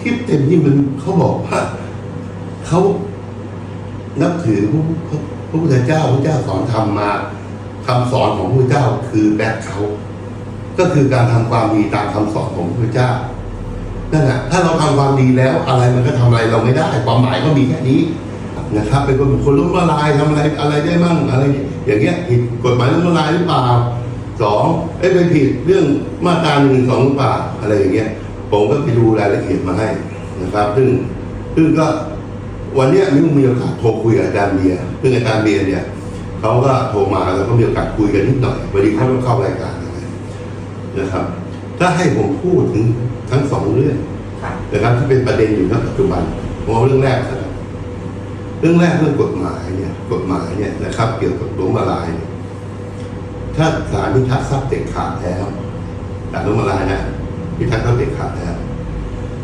คลิปเต็มนี่มันเขาบอกว่าเขานับถือพระพระพุทธเจ้าพระเจ้าสอนธรรมมาคำสอนของพระเจ้าคือแบกเขาก็คือการทำความดีตามคำสอนของพระเจ้านั่นแหละถ้าเราทำความดีแล้วอะไรมันก็ทำอะไรเราไม่ได้ ความหมายก็มีแค่นี้นะครับเป็นคนคนล้มละลายทำอะไรอะไรได้มั่งอะไร อย่างเงี้ยผิดกฎหมายล้มละลายหรือเปล่าสองเอ้ไปผิดเรื่องมาตราหนึ่งสองหรือเปล่าอะไรอย่างเงี้ย ผมก็ไปดูรายละเอียดมาให้นะครับ ซึ่งซึ่งก็วันเนี้ยมิ้วมีโอกาสโทรคุยกับอาจารย์เบียร์ซึ่งอาจารย์เบียร์เนี่ยเขาก็โทรมาแล้วก็มีโอกาสคุยกันนิดหน่อยวันนี้เขาต้องเข้ารายการนะครับ ถ้าให้ผมพูดถึงทั้งสองเรื่องค่ะนะครับที่เป็นประเด็นอยู่ณปัจจุบันผมเอาเรื่องแรกนะครับเรื่องแรกเรื่องกฎหมายเนี่ยกฎหมายเนี่ยนะครับ เกี่ยวกับหลวงมาลายเนี่ยถ้าศาลพิทักษ์ทรัพย์เด็ดขาดแล้วศาลหลวงมาลายนะ พิทักษ์ทรัพย์เด็ดขาดแล้ว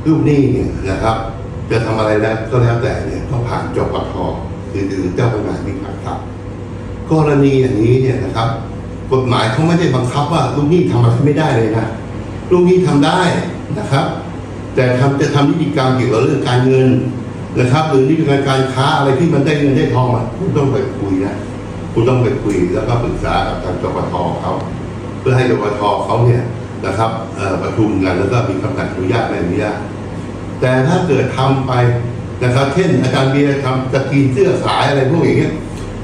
รูปหนี้เนี่ยนะครับ จะทำอะไรแล้วก็แล้วแต่เนี่ยต้องผ่านจปทคือคือเจ้าพนักงานพิทักษ์ทรัพย์กรณีอย่างนี้เนี่ยนะครับ กฎหมายเขาไม่ได้บังคับว่าลูกหนี้ทำอะไรไม่ได้เลยนะลูกหนี้ทำได้นะครับ แต่ทำจะทำนิติกรรมเกี่ยวกับเรื่องการเงินนะครับ หรือนิติกรรมการค้าอะไรที่มันได้เงินได้ทองอะคุณต้องไปคุยนะคุณต้องไปคุยแล้วก็ปรึกษากับทางจปทเขาเพื่อให้จปทเขาเนี่ย นะครับประชุมกันแล้วก็มีคำสั่งอนุญาตไม่อนุญาตแต่ถ้าเกิดทำไปนะครับ เช่น อาจารย์เบียร์ทำสกรีนเสื้อขายอะไรพวกอย่างเงี้ย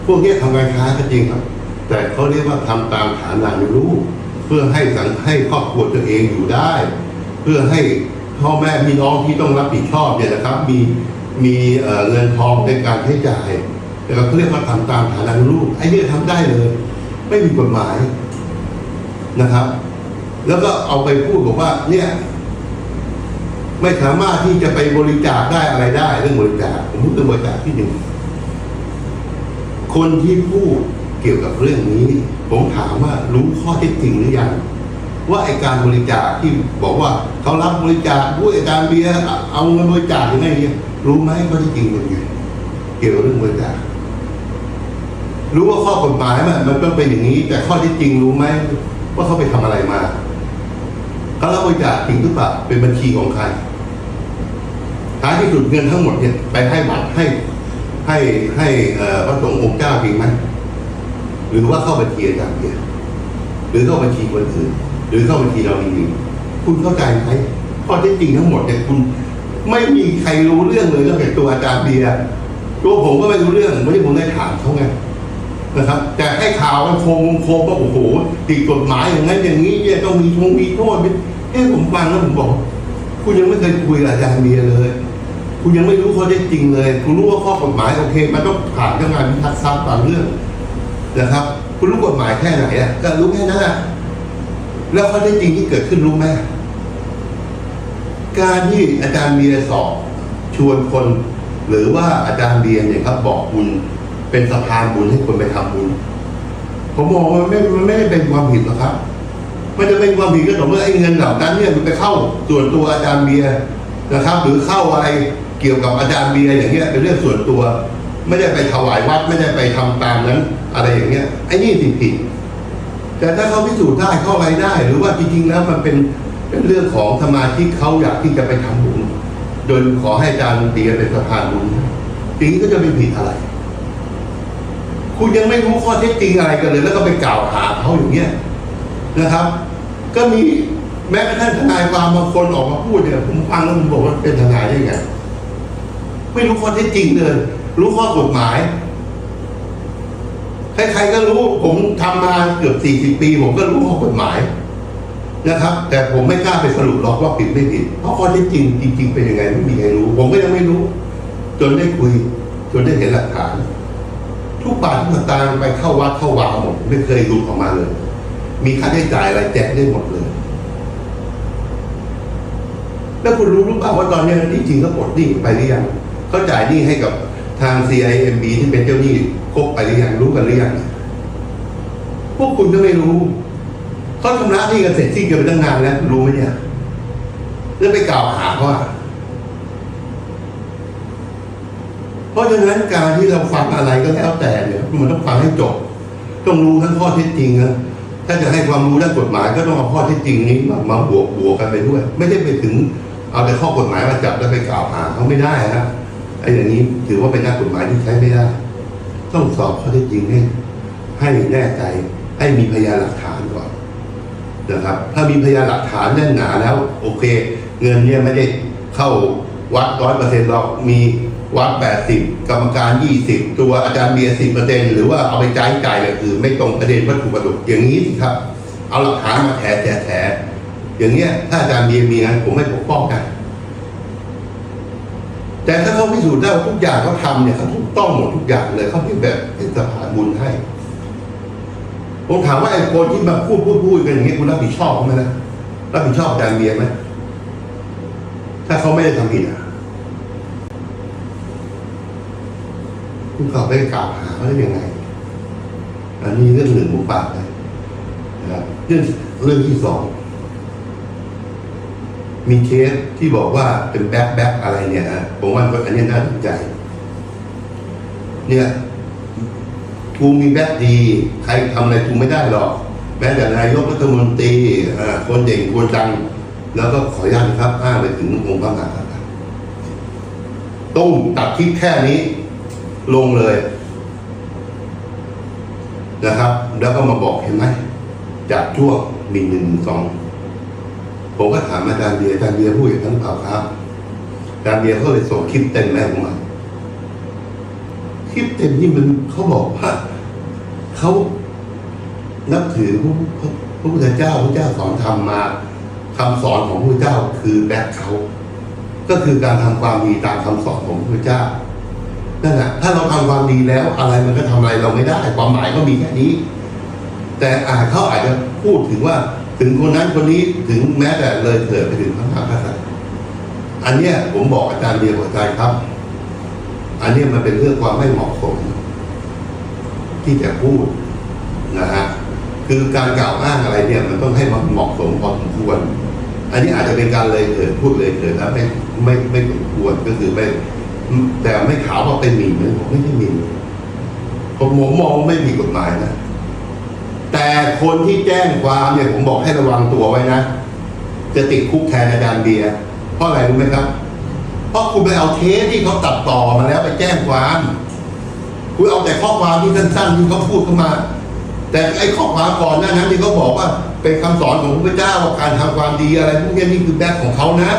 พวกนี้ทำการค้าก็จริงครับ แต่เขาเรียกว่าทำตามฐานะรู้เพื่อให้สังให้ครอบครัวตัวเองอยู่ได้ เพื่อให้พ่อแม่พี่น้องที่ต้องรับผิดชอบเนี่ยนะครับ มีมีเงินทองในการใช้จ่ายแต่เราเรียกว่าทำตามฐานะรู้ไอ้เนี่ยทำได้เลย ไม่มีกฎหมายนะครับ แล้วก็เอาไปพูดบอกว่า เนี่ย ไม่สามารถที่จะไปบริจาคได้อะไรได้ เรื่องบริจาคผมพูดถึงบริจาคที่หนึ่งคนที่พูดเกี่ยวกับเรื่องนี้ ผมถามว่ารู้ข้อเท็จจริงหรือยัง ว่าไอการบริจาคที่บอกว่าเขารับบริจาคด้วยอาจารย์เบียร์เอาเงินบริจาคยังไงเนี่ยรู้ไหมข้อเท็จจริงเป็นไงเกี่ยวกับเรื่องบริจาครู้ว่าข้อกฎหมายมันมันต้องเป็นอย่างนี้ แต่ข้อเท็จจริงรู้ไหมว่าเขาไปทำอะไรมา เขารับบริจาคจริงหรือเปล่าเป็นบัญชีของใครท้ายที่สุดเงินทั้งหมดเนี่ยไปให้บัตรให้ให้ให้เอ่อพระสงฆ์องค์เจ้าจริงไหมหรือว่าเข้าบัญชีอาจารย์เบียร์หรือเข้าบัญชีคนอื่นหรือเข้าบัญชีเราจริงๆคุณเข้าใจไหมข้อเท็จจริงทั้งหมดเนี่ยคุณไม่มีใครรู้เรื่องเลยนอกจากตัวอาจารย์เบียร์ตัวผมก็ไม่รู้เรื่องไม่ได้ผมได้ถามเขาไง นะครับ แต่ให้ข่าวมันโคงโคงว่าโอ้โหติดกฎหมายอย่างนั้นอย่างนี้เนี่ยต้องมีทงมีโทษเอ้ผมฟังแล้วผมบอก คุณยังไม่เคยคุยกับอาจารย์เบียเลย คุณยังไม่รู้ข้อเท็จจริงเลย คุณรู้ว่าข้อกฎหมายโอเค มันต้องผ่านเรื่องงานพิทักษ์ทรัพย์บางเรื่องนะครับ คุณรู้กฎหมายแค่ไหนอะก็รู้แค่นั้นอะแล้วข้อเท็จจริงที่เกิดขึ้นรู้ไหมการที่อาจารย์เบียสอบชวนคน หรือว่าอาจารย์เบียร์เนี่ยครับบอกบุญ เป็นสะพานบุญให้คนไปทำบุญ ผมมองว่ามันไม่มันไม่ได้เป็นความผิดหรอกครับ มันจะเป็นความผิดก็ต่อเมื่อไอ้เงินเหล่านั้นเนี่ยมันไปเข้าส่วนตัวอาจารย์เบียร์นะครับ หรือเข้าอะไรเกี่ยวกับอาจารย์เบียร์อย่างเงี้ยเป็นเรื่องส่วนตัว ไม่ได้ไปถวายวัดไม่ได้ไปทำตามนั้น อะไรอย่างเงี้ยไอ้นี่ผิดผิด แต่ถ้าเขาพิสูจน์ได้เข้าอะไรได้ หรือว่าจริงๆแล้วมันเป็นเป็นเรื่องของสมาชิกเขาอยากที่จะไปทำบุญโดยขอให้อาจารย์เบียร์เป็นสะพานบุญทีนี้ก็จะไม่ผิดอะไร คุณยังไม่รู้ข้อเท็จจริงอะไรกันเลย แล้วก็ไปกล่าวหาเขาอย่างเงี้ยนะครับ ก็มีแม้กระทั่งทนายความบางคนออกมาพูดเนี่ยผมฟังแล้วผมบอกว่าเป็นทนายได้ไงไม่รู้ข้อเท็จจริงเลย รู้ข้อกฎหมายใครๆก็รู้ผมทำมาเกือบสี่สิบปี ผมก็รู้ข้อกฎหมายนะครับ แต่ผมไม่กล้าไปสรุปหรอกว่าผิดไม่ผิด เพราะข้อเท็จจริงจริง ๆ เป็นยังไงไม่มีใครรู้ ผมก็ยังไม่รู้ จนได้คุย จนได้เห็นหลักฐาน ทุกบาททุกสตางค์ไปเข้าวัดเข้าวาหมดไม่เคยหลุดออกมาเลย มีค่าใช้จ่ายอะไรแจกได้หมดเลย แล้วคุณรู้หรือเปล่าว่าตอนนี้ที่จริงเขาปลดหนี้ไปหรือยังเขาจ่ายหนี้ให้กับทาง CIMB ที่เป็นเจ้าหนี้ครบไปหรือยังรู้กันหรือยังพวกคุณก็ไม่รู้เขาชำระหนี้กันเสร็จสิ้นกันไปตั้งนานแล้วรู้ไหมเนี่ยแล้วไปกล่าวหาเขาอะ เพราะฉะนั้นการที่เราฟังอะไรก็แล้วแต่เนี่ยมันต้องฟังให้จบ ต้องรู้ทั้งข้อเท็จจริงนะถ้าจะให้ความรู้ด้านกฎหมายก็ต้องเอาข้อเท็จจริงนี้มามาบวกบวกกันไปด้วย ไม่ได้ไปถึงเอาแต่ข้อกฎหมายมาจับแล้วไปกล่าวหาเขาไม่ได้นะไอ้อย่างนี้ถือว่าเป็นนักกฎหมายที่ใช้ไม่ได้ ต้องสอบข้อเท็จจริงให้ให้แน่ใจให้มีพยานหลักฐานก่อนนะครับ ถ้ามีพยานหลักฐานแน่นหนาแล้ว โอเค เงินเนี่ยไม่ได้เข้าวัดร้อยเปอร์เซ็นต์หรอกมี วัดแปดสิบกรรมการยี่สิบตัวอาจารย์เบียร์สิบเปอร์เซ็นหรือว่าเอาไปจ่ายจ่ายอย่างอื่นไม่ตรงประเด็นวัตถุประสงค์อย่างนี้สิครับ เอาหลักฐานมาแถแถแถอย่างเงี้ย ถ้าอาจารย์เบียร์มีงั้นผมไม่ปกป้องกันแต่ถ้าเขาพิสูจน์ได้ว่าทุกอย่างเขาทำเนี่ยเขาถูกต้องหมดทุกอย่างเลยเขาเป็นแบบเป็นสะพานบุญให้ ผมถามว่าไอ้คนที่มาพูดพูดพูดกันอย่างนี้คุณรับผิดชอบเขาไหมนะรับผิดชอบอาจารย์เบียร์ไหมถ้าเขาไม่ได้ทำผิดอะ คุณเขาไปกล่าวหาเขาได้ยังไง อันนี้เรื่องหนึ่งผมฝากไปนะครับเรื่องเรื่องที่สองมีเคสที่บอกว่าเป็นแบ็คแบ็คอะไรเนี่ยผมว่าอันนี้น่าสนใจ เนี่ยกูมีแบ็คดี ใครทำอะไรกูไม่ได้หรอกแม้แต่นายกรัฐมนตรีคนเด่งคนดัง แล้วก็ขออนุญาตครับอ้างไปถึงองค์พระมหากษัตริย์ตุ้มตัดคลิปแค่นี้ ลงเลย นะครับ แล้วก็มาบอกเห็นไหมจากช่วงมีหนึ่งสองผมก็ถามอาจารย์เบียร์อาจารย์เบียร์พูดอย่างนั้นเปล่าครับอาจารย์เบียร์เขาเลยส่งคลิปเต็มแม่ผมมาคลิปเต็มนี่มันเขาบอกว่าเขานับถือพระพุทธเจ้าพระเจ้าสอนธรรมมาคำสอนของพระเจ้าคือแบกเขา ก็คือการทำความดีตามคำสอนของพระเจ้า นั่นแหละถ้าเราทำความดีแล้วอะไรมันก็ทำอะไรเราไม่ได้ความหมายก็มีแค่นี้ แต่อาจเขาอาจจะพูดถึงว่าถึงคนนั้นคนนี้ถึงแม้แต่เลยเถิดไปถึงพระมหากษัตริย์อันเนี้ยผมบอกอาจารย์เดียวกับอาจารย์ครับ อันเนี้ยมันเป็นเรื่องความไม่เหมาะสมที่จะพูดนะฮะคือการกล่าวอ้างอะไรเนี่ย มันต้องให้มันเหมาะสมพอสมควร อันนี้อาจจะเป็นการเลยเถิดพูดเลยเถิดแล้วไม่ไม่ไม่สมควรก็คือไม่ แต่ไม่ขาวว่าเป็นหมิ่นนะผมไม่ใช่หมิ่นผมมองไม่มีกฎหมายนะ แต่คนที่แจ้งความเนี่ยผมบอกให้ระวังตัวไว้นะ จะติดคุกแทนอาจารย์เบียร์เพราะอะไรรู้ไหมครับ เพราะคุณไปเอาเทปที่เขาตัดต่อมาแล้วไปแจ้งความคุณเอาแต่ข้อความที่สั้นๆที่เขาพูดเข้ามา แต่ไอ้ข้อความก่อนหน้านั้นที่เขาบอกว่าเป็นคำสอนของพระพุทธเจ้าว่าการทำความดีอะไรพวกนี้นี่คือแบ็คของเขานะ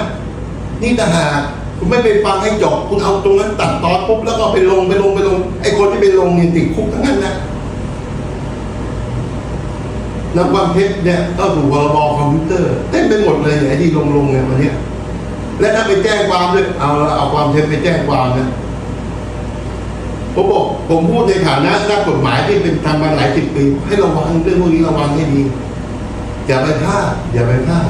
นี่ต่างหาก คุณไม่ไปฟังให้จบคุณเอาตรงนั้นตัดตอนปุ๊บแล้วก็ไปลงไปลงไปลง ไอ้คนที่ไปลงเนี่ยติดคุกทั้งนั้นนะนำความเท็จเนี่ยเข้าสู่พรบคอมพิวเตอร์เต็มไปหมดเลยไอ้ที่ลงลงเนี่ยวันเนี้ยและถ้าไปแจ้งความด้วยเอาเอาความเท็จไปแจ้งความนะผมบอกผมพูดในฐานะนักกฎหมายที่เป็นทำมาหลายสิบปีให้ระวังเรื่องพวกนี้ระวังให้ดี อย่าไปพลาดอย่าไปพลาด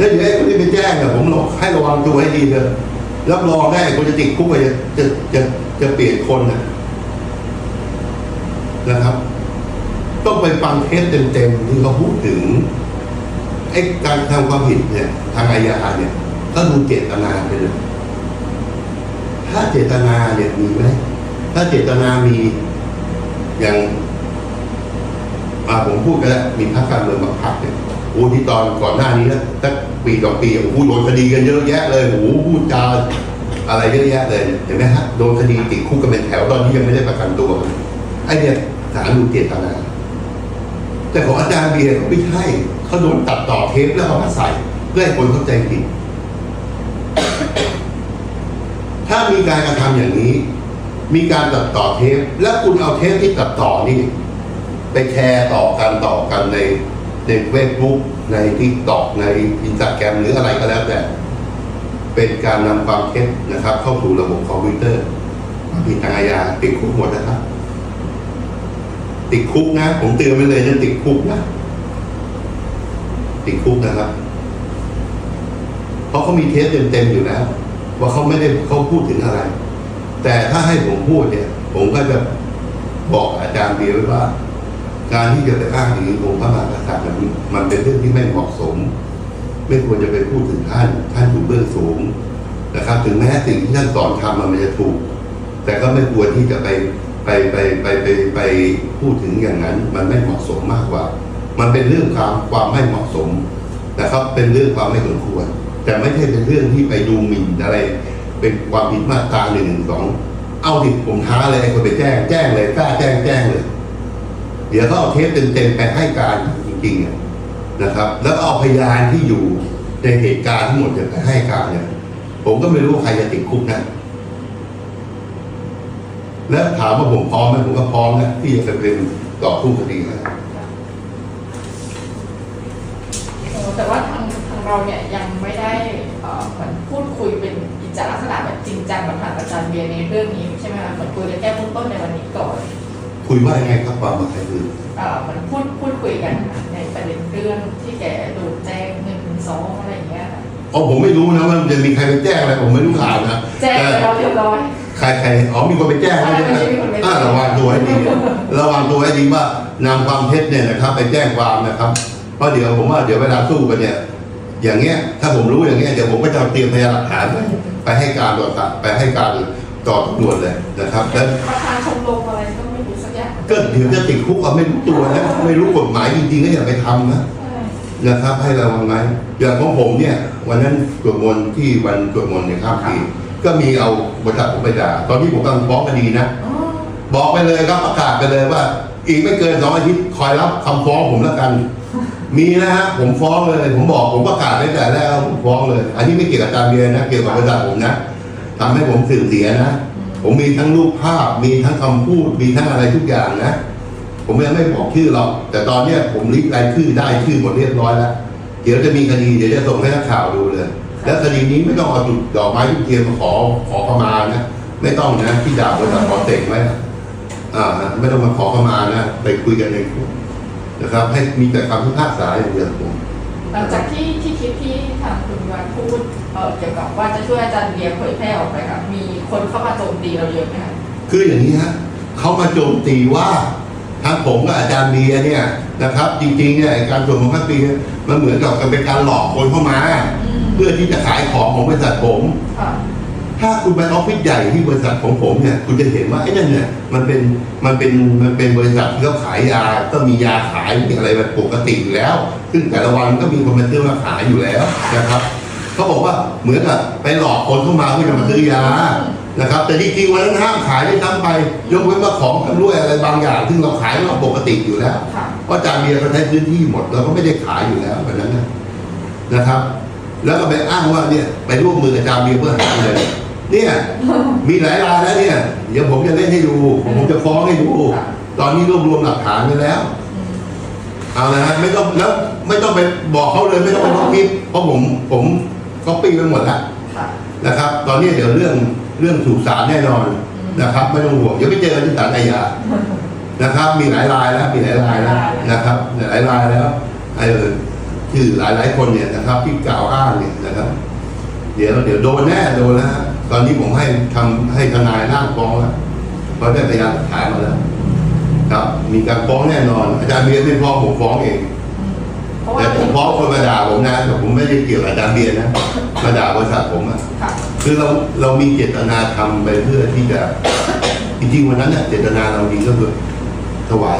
แล้วเดี๋ยวไอ้คนที่ไปแจ้งเนี่ยผมบอกให้ระวังตัวให้ดีเถอะรับรองได้คนจะติดคุกไปจะจะจะจะเปลี่ยนคนนะนะครับ ต้องไปฟังเทสเต็มๆที่เขาพูดถึงไอ้การทำความผิดเนี่ย ทางอาญาเนี่ยก็ดูเจตนาไปเลยถ้าเจตนาเนี่ยมีไหมถ้าเจตนามีอย่างอ่าผมพูดกันแล้วมีพรรคการเมืองบางพรรคเนี่ย โอ้ที่ตอนก่อนหน้านี้นะตั้งปีต่อปีโอ้โหโดนคดีกันเยอะแยะเลยโอ้โหพูดจาอะไรเยอะแยะเลยเห็นไหมฮะโดนคดีติดคุกกันเป็นแถวตอนนี้ยังไม่ได้ประกันตัวไอ้เนี่ยศาลดูเจตนาแต่ของอาจารย์เบียร์เขาไม่ใช่เขาโดนตัดต่อเทปแล้วเอามาใส่เพื่อให้คนเข้าใจผิด ถ้ามีการกระทำอย่างนี้ มีการตัดต่อเทป แล้วคุณเอาเทปที่ตัดต่อนี่ ไปแชร์ต่อกันต่อกันใน ในเฟซบุ๊กในทิกตอกในอินสตาแกรมหรืออะไรก็แล้วแต่ เป็นการนำความเท็จนะครับ เข้าสู่ระบบคอมพิวเตอร์มผิดทางอาญาติดคุกหมดนะครับ ติดคุกนะ ผมเตือนไปเลยนะติดคุกนะติดคุกนะครับ เพราะเขามีเทสเต็มๆอยู่แล้ว ว่าเขาไม่ได้เขาพูดถึงอะไร แต่ถ้าให้ผมพูดเนี่ย ผมก็จะบอกอาจารย์เบียร์ไว้ว่า การที่จะไปอ้างถึงองค์พระมหากษัตริย์นั้นมันเป็นเรื่องที่ไม่เหมาะสม ไม่ควรจะไปพูดถึงท่าน ท่านอยู่เบื้องสูงนะครับ ถึงแม้สิ่งที่ท่านสอนทำมันจะถูก แต่ก็ไม่ควรที่จะไปไปไปไปไปไปพูดถึงอย่างนั้น มันไม่เหมาะสมมากกว่า มันเป็นเรื่องความความไม่เหมาะสมนะครับ เป็นเรื่องความไม่สมควร แต่ไม่ใช่เป็นเรื่องที่ไปดูหมิ่นอะไร เป็นความผิดมาตราหนึ่งหนึ่งสองเอาดิผมท้าเลยไอ้คนไปแจ้งแจ้งเลยกล้าแจ้งแจ้งเลย เดี๋ยวเขาเอาเทปเต็มๆไปให้การจริงๆนะครับ แล้วก็เอาพยานที่อยู่ในเหตุการณ์ทั้งหมดเนี่ยไปให้การเนี่ยผมก็ไม่รู้ใครจะติดคุกนะแล้วถามว่าผมพร้อมไหมผมก็พร้อมนะที่จะเป็นต่อสู้คดีนะเออแต่ว่าทางทางเราเนี่ยยังไม่ได้เอ่อเหมือนพูดคุยเป็นกิจลักษณะแบบจริงจังกับทางอาจารย์เบียร์ในเรื่องนี้ใช่ไหมคะเหมือนคุยกันแค่เบื้องต้นในวันนี้ก่อน คุยว่ายังไงครับความหมายคือเอ่อเหมือนพูดพูดคุยกันในประเด็นเรื่องที่แกโดนแจ้งหนึ่งสองอะไรอย่างเงี้ยค่ะอ๋อผมไม่รู้นะว่ามันจะมีใครไปแจ้งอะไรผมไม่รู้ข่าวนะแจ้งไปแล้วเรียบร้อย ใครใครอ๋อมีคนไปแจ้งแล้วใช่ไหมใช่มีคนไปแจ้ง อ่าระวังตัวให้ดีระวังตัวให้ดีว่านำความเท็จเนี่ยนะครับไปแจ้งความนะครับเพราะเดี๋ยวผมว่าเดี๋ยวเวลาสู้กันเนี่ย อย่างเงี้ยถ้าผมรู้อย่างเงี้ยเดี๋ยวผมก็จะเตรียมพยานหลักฐานไปไปให้การต่อศาลไปให้การต่อตำรวจเลยนะครับแล้ว ประธานชมรมอะไรก็ไม่รู้สั กอย่างก็เดี๋ยวจะติดคุกเอาไม่รู้ตัวนะไม่รู้กฎหมายจริงๆก็อย่าไปทำนะนะครับ ให้ระวังไหมอย่างของผมเนี่ย วันนั้นสวดมนที่วันสวดมนต์ในข้ามปีก็มีเอาบริษัทผมไปด่าตอนที่ผมกำลังฟ้องคดีนะบอกไปเลยครับประกาศไปเลยว่า อีกไม่เกินสองอาทิตย์คอยรับคำฟ้องผมแล้วกัน มีนะฮะผมฟ้องเลย ผมบอกผมประกาศตั้งแต่แรกผมฟ้องเลย อันนี้ไม่เกี่ยวกับการเรียนนะ เกี่ยวกับบริษัทผมนะทำให้ผมเสื่อมเสียนะ ผมมีทั้งรูปภาพ มีทั้งคำพูด มีทั้งอะไรทุกอย่างนะ ผมยังไม่บอกชื่อหรอก แต่ตอนเนี้ยผมลิสต์รายชื่อได้ชื่อหมดเรียบร้อยแล้ว เดี๋ยวจะมีคดีเดี๋ยวจะส่งให้นักข่าวดูเลย แล้วคดีนี้ไม่ต้องเอาจุดดอกไม้ทุกเทียนมาขอขอขมานะ ไม่ต้องนะที่ดาบริษัทขอเสกไว้อ่าไม่ต้องมาขอขมานะ ไปคุยกันในคุกนะครับ ให้มีแต่คำพิพากษาอย่างเดียวผมหลังจากที่ที่คลิปที่ทางคุณวันพูด เอ่อเกี่ยวกับว่าจะช่วยอาจารย์เบียร์เผยแพร่ออกไปค่ะมีคนเข้ามาโจมตีเราเยอะไหมคะคืออย่างนี้ฮะเขามาโจมตีว่าทั้งผมกับอาจารย์เบียร์เนี่ยนะครับ จริงๆเนี่ยไอ้การส่วนของพักปีเนี่ยมันเหมือนกับเป็นการหลอกคนเข้ามา เพื่อที่จะขายของของบริษัทผมค่ะถ้าคุณไปออฟฟิศใหญ่ที่บริษัทของผมเนี่ย คุณจะเห็นว่าไอ้นั่นเนี่ยมันเป็นมันเป็นมันเป็นบริษัทที่เขาขายยา ก็มียาขายมีอะไรแบบปกติอยู่แล้ว ซึ่งแต่ละวันก็มีคนมาซื้อมาขายอยู่แล้วนะครับ เขาบอกว่าเหมือนกับไปหลอกคนเข้ามาเพื่อจะมาซื้อยานะครับ แต่จริงๆวันนั้นห้ามขายได้วยซ้ำไป ยกเว้นว่าของชำร่วยอะไรบางอย่าง ซึ่งเราขายเราปกติอยู่แล้วค่ะเพราะจานเบียร์เขาใช้พื้นที่หมดเราก็ไม่ได้ขายอยู่แล้วแบบนั้นนะนะครับ แล้วก็ไปอ้างว่าเนี่ยไปร่วมมือกับจานเบียร์เพื่อหาเงินเนี่ยมีหลายรายแล้วเนี่ย เดี๋ยวผมจะเล่นให้ดู ผมจะฟ้องให้ดู ตอนนี้รวบรวมหลักฐานไปแล้วอืมเอาละฮะไม่ต้องแล้วไม่ต้องไปบอกเขาเลยไม่ต้องไปลบคลิปเพราะผมผม ก๊อปปี้ไปหมดแล้วค่ะนะครับ ตอนนี้เดี๋ยวเรื่องเรื่องสู่ศาลแน่นอนนะครับ ไม่ต้องห่วงเดี๋ยวไปเจอกันที่ศาลอาญานะครับ มีหลายรายแล้วมีหลายรายแล้วนะครับหลายรายแล้วไอ้เออชื่อหลายหลายๆคนเนี่ยนะครับที่กล่าวอ้างเนี่ยนะครับ เดี๋ยวเดี๋ยวโดนแน่โดนนะฮะตอนนี้ผมให้ทำให้ทนายร่างฟ้องแล้วเพราะได้พยานหลักฐานมาแล้วครับ มีการฟ้องแน่นอน อาจารย์เบียร์ไม่ฟ้องผมฟ้องเอง แต่ผมฟ้องคนมาด่าผมนะแต่ผมไม่ได้เกี่ยวกับอาจารย์เบียร์นะมาด่าบริษัทผมอะค่ะคือเราเรามีเจตนาทำไปเพื่อที่จะจริงๆวันนั้นเนี่ยเจตนาเราดีก็คือถวาย